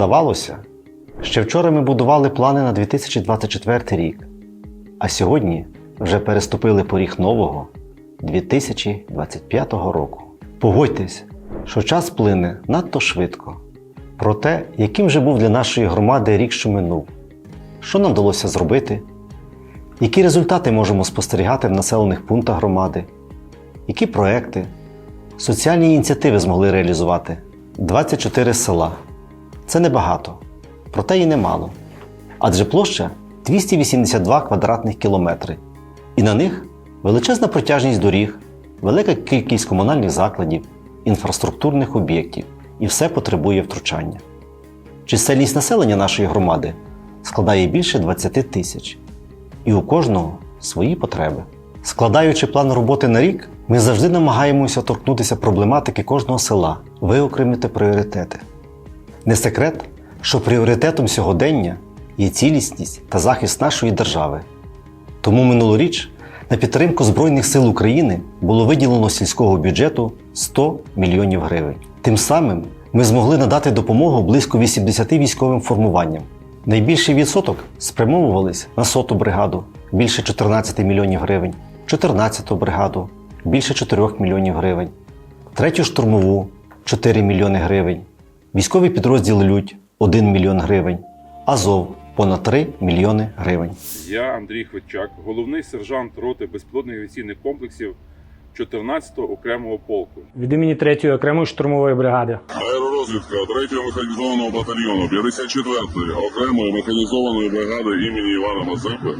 Здавалося, ще вчора ми будували плани на 2024 рік, а сьогодні вже переступили поріг нового 2025 року. Погодьтесь, що час плине надто швидко. Про те, яким же був для нашої громади рік, що минув, що нам вдалося зробити, які результати можемо спостерігати в населених пунктах громади, які проекти, соціальні ініціативи змогли реалізувати. 24 села. Це небагато, проте і немало. Адже площа 282 квадратних кілометри. І на них величезна протяжність доріг, велика кількість комунальних закладів, інфраструктурних об'єктів, і все потребує втручання. Чисельність населення нашої громади складає більше 20 тисяч, і у кожного свої потреби. Складаючи план роботи на рік, ми завжди намагаємося торкнутися проблематики кожного села, виокремити пріоритети. Не секрет, що пріоритетом сьогодення є цілісність та захист нашої держави. Тому минулоріч на підтримку Збройних сил України було виділено сільського бюджету 100 мільйонів гривень. Тим самим ми змогли надати допомогу близько 80 військовим формуванням. Найбільший відсоток спрямовувались на соту бригаду більше 14 мільйонів гривень, 14-ту бригаду більше 4 мільйонів гривень, третю штурмову 4 мільйони гривень, військовий підрозділ Людь 1 мільйон гривень, Азов понад 3 мільйони гривень. Я Андрій Хвитчак, головний сержант роти безпілотних авіаційних комплексів 14-го окремого полку. Від імені 3-ї окремої штурмової бригади. Аеророзвідка 3-го механізованого батальйону 54-ї окремої механізованої бригади імені Івана Мазепи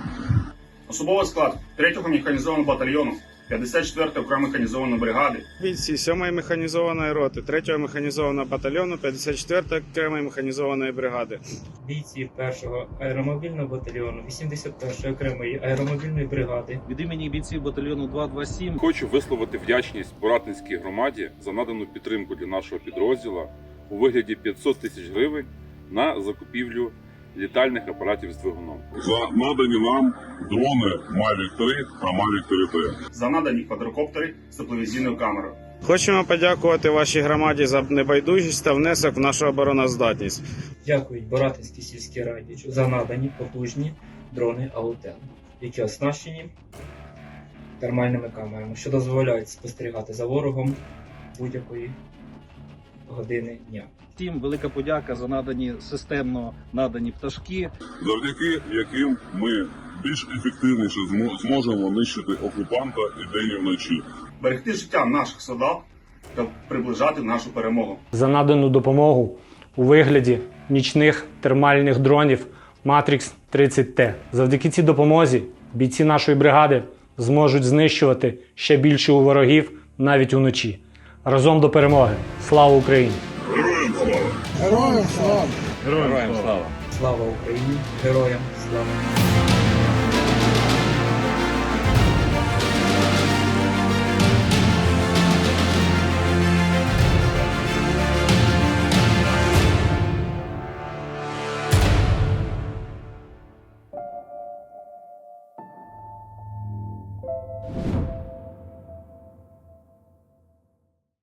Особовий склад 3-го механізованого батальйону 54-ї окремої механізованої бригади. Бійці 7-ї механізованої роти, 3-го механізованого батальйону, 54-ї окремої механізованої бригади. бійці 1-го аеромобільного батальйону 81-ї окремої аеромобільної бригади. Від імені бійців батальйону 227 Хочу висловити вдячність Боратинській громаді за надану підтримку для нашого підрозділу у вигляді 500 тисяч гривень на закупівлю літальних апаратів з двигуном. за надані нам дрони Mavic 3 та Mavic 3T. за надані квадрокоптери з тепловізійною камерою. Хочемо подякувати вашій громаді за небайдужість та внесок в нашу обороноздатність. дякують Боратинській сільській раді за надані потужні дрони АУТЕН, які оснащені термальними камерами, що дозволяють спостерігати за ворогом будь-якої години дня. Всім велика подяка за надані системно надані пташки. завдяки яким ми більш ефективніше змо- зможемо нищити окупанта і день і вночі. Берегти життя наших солдат та приближати нашу перемогу. За надану допомогу у вигляді нічних термальних дронів Matrix 30T. Завдяки цій допомозі бійці нашої бригади зможуть знищувати ще більше у ворогів навіть уночі. Разом до перемоги. Слава Україні! Героям слава! Героям слава! Героям слава! Слава Україні! Героям слава! you